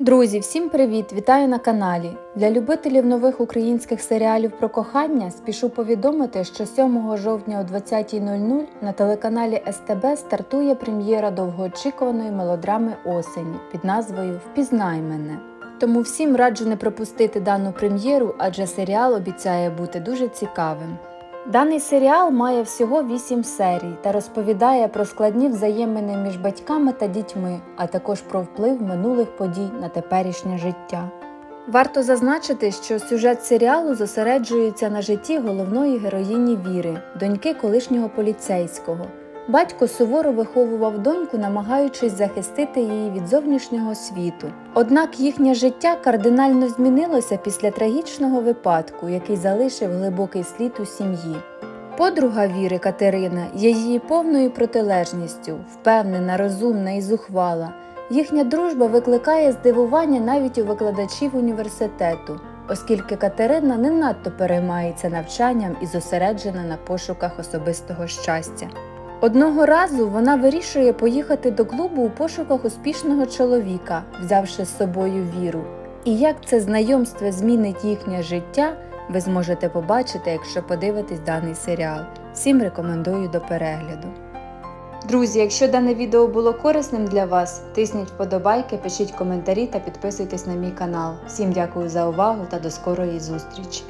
Друзі, всім привіт! Вітаю на каналі. Для любителів нових українських серіалів про кохання спішу повідомити, що 7 жовтня о 20.00 на телеканалі СТБ стартує прем'єра довгоочікуваної мелодрами осені під назвою Впізнай мене. Тому всім раджу не пропустити дану прем'єру, адже серіал обіцяє бути дуже цікавим. Даний серіал має всього 8 серій та розповідає про складні взаємини між батьками та дітьми, а також про вплив минулих подій на теперішнє життя. Варто зазначити, що сюжет серіалу зосереджується на житті головної героїні Віри, доньки колишнього поліцейського. Батько суворо виховував доньку, намагаючись захистити її від зовнішнього світу. Однак їхнє життя кардинально змінилося після трагічного випадку, який залишив глибокий слід у сім'ї. Подруга Віри Катерина є її повною протилежністю, впевнена, розумна і зухвала. Їхня дружба викликає здивування навіть у викладачів університету, оскільки Катерина не надто переймається навчанням і зосереджена на пошуках особистого щастя. Одного разу вона вирішує поїхати до клубу у пошуках успішного чоловіка, взявши з собою віру. І як це знайомство змінить їхнє життя, ви зможете побачити, якщо подивитесь даний серіал. Всім рекомендую до перегляду. Друзі, якщо дане відео було корисним для вас, тисніть вподобайки, пишіть коментарі та підписуйтесь на мій канал. Всім дякую за увагу та до скорої зустрічі!